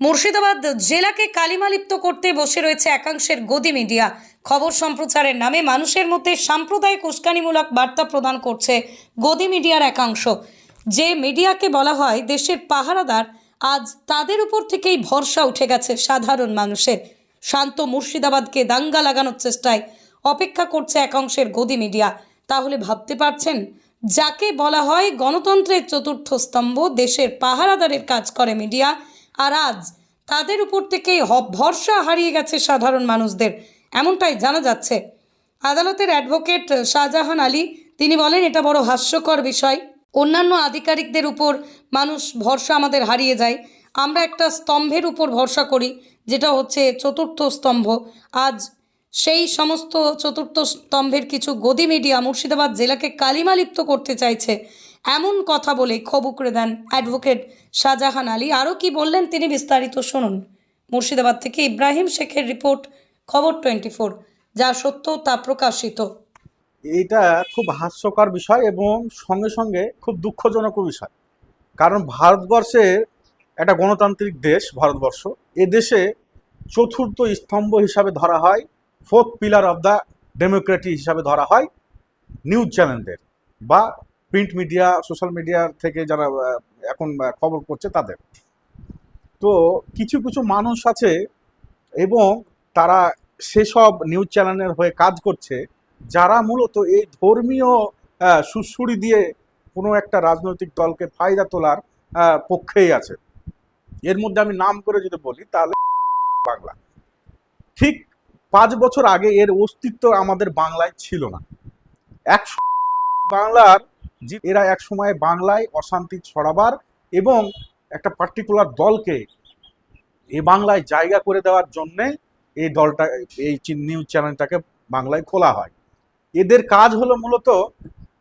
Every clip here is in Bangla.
মুর্শিদাবাদ জেলাকে কালিমালিপ্ত করতে বসে রয়েছে একাংশের গদি মিডিয়া। খবর সম্প্রচারের নামে মানুষের মধ্যে সাম্প্রদায়িক উস্কানিমূলক বার্তা প্রদান করছে গদি মিডিয়ার একাংশ। যে মিডিয়াকে বলা হয় দেশের পাহারাদার, আজ তাদের উপর থেকেই ভরসা উঠে গেছে সাধারণ মানুষের। শান্ত মুর্শিদাবাদকে দাঙ্গা লাগানোর চেষ্টায় অপেক্ষা করছে একাংশের গদি মিডিয়া। তাহলে ভাবতে পারছেন, যাকে বলা হয় গণতন্ত্রের চতুর্থ স্তম্ভ, দেশের পাহারাদারের কাজ করে মিডিয়া আর আজ তাদের উপর থেকেই ভরসা হারিয়ে গেছে সাধারণ মানুষদের, এমনটাই জানা যাচ্ছে। আদালতের অ্যাডভোকেট শাহজাহান আলী, তিনি বলেন, এটা বড় হাস্যকর বিষয়। অন্যান্য আধিকারিকদের উপর মানুষ ভরসা আমাদের হারিয়ে যায়। আমরা একটা স্তম্ভের উপর ভরসা করি, যেটা হচ্ছে চতুর্থ স্তম্ভ। আজ সেই সমস্ত চতুর্থ স্তম্ভের কিছু গদি মিডিয়া মুর্শিদাবাদ জেলাকে কালিমালিপ্ত করতে চাইছে। এমন কথা বলে ক্ষোভ উকড়ে দেন অ্যাডভোকেট শাহজাহান আলী। আরও কি বললেন তিনি বিস্তারিত শুনুন। মুর্শিদাবাদ থেকে ইব্রাহিম শেখের রিপোর্ট, খবর টোয়েন্টি ফোর যা সত্য তা প্রকাশিত। এটা খুব হাস্যকর বিষয় এবং সঙ্গে সঙ্গে খুব দুঃখজনকও বিষয়। কারণ ভারতবর্ষের একটা গণতান্ত্রিক দেশ, ভারতবর্ষ, এ দেশে চতুর্থ স্তম্ভ হিসাবে ধরা হয় fourth pillar of the democracy হিসাবে ধরা হয় নিউজ চ্যানেলদের বা প্রিন্ট মিডিয়া সোশ্যাল মিডিয়া থেকে যারা এখন খবর করছে তাদের। তো কিছু কিছু মানুষ আছে এবং তারা সেসব নিউজ চ্যানেলের হয়ে কাজ করছে যারা মূলত এই ধর্মীয় আহ, সুড়সুড়ি দিয়ে কোনো একটা রাজনৈতিক দলকে ফায়দা তোলার পক্ষেই আছে। এর মধ্যে আমি নাম করে যদি বলি তাহলে বাংলা। ঠিক পাঁচ বছর আগে এর অস্তিত্ব আমাদের বাংলায় ছিল না। এক বাংলার যে এরা এক সময় বাংলায় অশান্তি ছড়াবার এবং একটা পার্টিকুলার দলকে এ বাংলায় জায়গা করে দেওয়ার জন্যে এই দলটা এই নিউজ চ্যানেলটাকে বাংলায় খোলা হয়। এদের কাজ হলো মূলত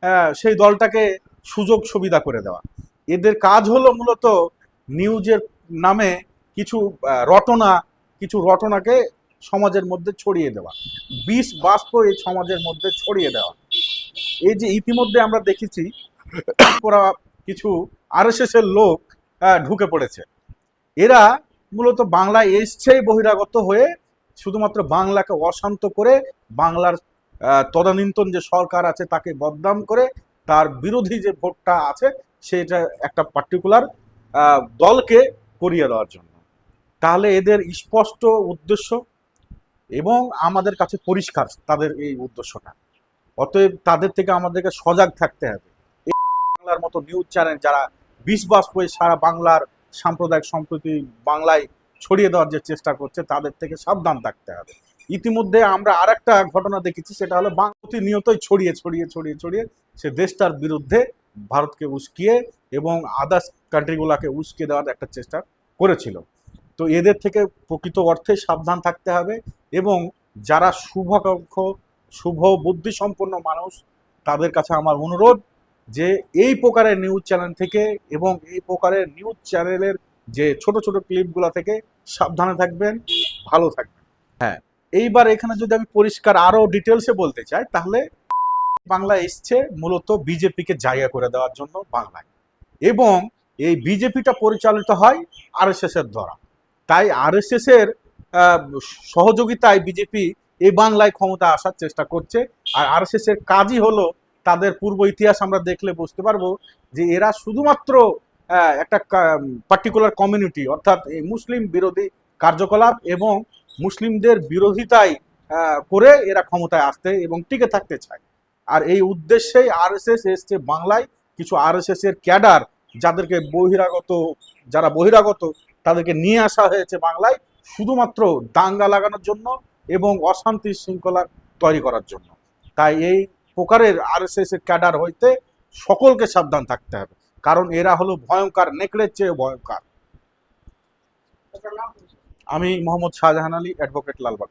আহ, সেই দলটাকে সুযোগ সুবিধা করে দেওয়া। এদের কাজ হলো মূলত নিউজের নামে কিছু রটনা কিছু রটনাকে সমাজের মধ্যে ছড়িয়ে দেওয়া। বিষ বাষ্প এই সমাজের মধ্যে ছড়িয়ে দেওয়া। এই যে ইতিমধ্যে আমরা দেখেছি ওরা কিছু আরএসএস এর লোক ঢুকে পড়েছে। এরা মূলত বাংলায় এসছেই বহিরাগত হয়ে শুধুমাত্র বাংলাকে অশান্ত করে বাংলার তদানীন্তন যে সরকার আছে তাকে বদনাম করে তার বিরোধী যে ভোটটা আছে সেটা একটা পার্টিকুলার দলকে করিয়ে দেওয়ার জন্য। তাহলে এদের স্পষ্ট উদ্দেশ্য এবং আমাদের কাছে পরিষ্কার তাদের এই উদ্দেশ্যটা। অতএব তাদের থেকে আমাদেরকে সজাগ থাকতে হবে। বাংলার মতো নিউজ চ্যানেল যারা বিশ্বাস করে সারা বাংলার সাম্প্রদায়িক সম্প্রতি বাংলায় ছড়িয়ে দেওয়ার যে চেষ্টা করছে, তাদের থেকে সাবধান থাকতে হবে। ইতিমধ্যে আমরা আর একটা ঘটনা দেখেছি, সেটা হলো প্রতিনিয়তই ছড়িয়ে ছড়িয়ে ছড়িয়ে ছড়িয়ে সে দেশটার বিরুদ্ধে ভারতকে উস্কিয়ে এবং আদার্স কান্ট্রিগুলোকে উস্কে দেওয়ার একটা চেষ্টা করেছিল। তো এদের থেকে প্রকৃত অর্থে সাবধান থাকতে হবে এবং যারা শুভাকাঙ্ক্ষ শুভ বুদ্ধি সম্পন্ন মানুষ তাদের কাছে আমার অনুরোধ যে এই প্রকারের নিউজ চ্যানেল থেকে এবং এই প্রকারের নিউজ চ্যানেলের যে ছোট ছোট ক্লিপগুলো থেকে সাবধানে থাকবেন ভালো থাকবেন। হ্যাঁ এইবার এখানে যদি আমি পরিষ্কার আরও ডিটেলসে বলতে চাই তাহলে বাংলা এসছে মূলত বিজেপিকে জায়গা করে দেওয়ার জন্য বাংলায়। এবং এই বিজেপিটা পরিচালিত হয় আরএসএস এর দ্বারা। তাই আরএসএস এর আহ, সহযোগিতায় বিজেপি এই বাংলায় ক্ষমতা আসার চেষ্টা করছে। আর আরএসএস এর কাজই হলো তাদের পূর্ব ইতিহাস আমরা দেখলে বুঝতে পারব যে এরা শুধুমাত্র একটা পার্টিকুলার কমিউনিটি অর্থাৎ এই মুসলিম বিরোধী কার্যকলাপ এবং মুসলিমদের বিরোধিতায় করে এরা ক্ষমতায় আসতে এবং টিকে থাকতে চায়। আর এই উদ্দেশ্যেই আরএসএস এসছে বাংলায়। কিছু আরএসএস এর ক্যাডার যাদেরকে বহিরাগত, যারা বহিরাগত, তাদেরকে নিয়ে আসা হয়েছে বাংলায়। শুধুমাত্র দাঙ্গা লাগানোর জন্য এবং অশান্তি শৃঙ্খলা তৈরি করার জন্য। তাই এই প্রকারের আর এস এস এর ক্যাডার হইতে সকলকে সাবধান থাকতে হবে। কারণ এরা হলো ভয়ঙ্কর, নেকড়ের চেয়ে ভয়ঙ্কর। আমি মোহাম্মদ শাহজাহান আলী অ্যাডভোকেট লালবাগ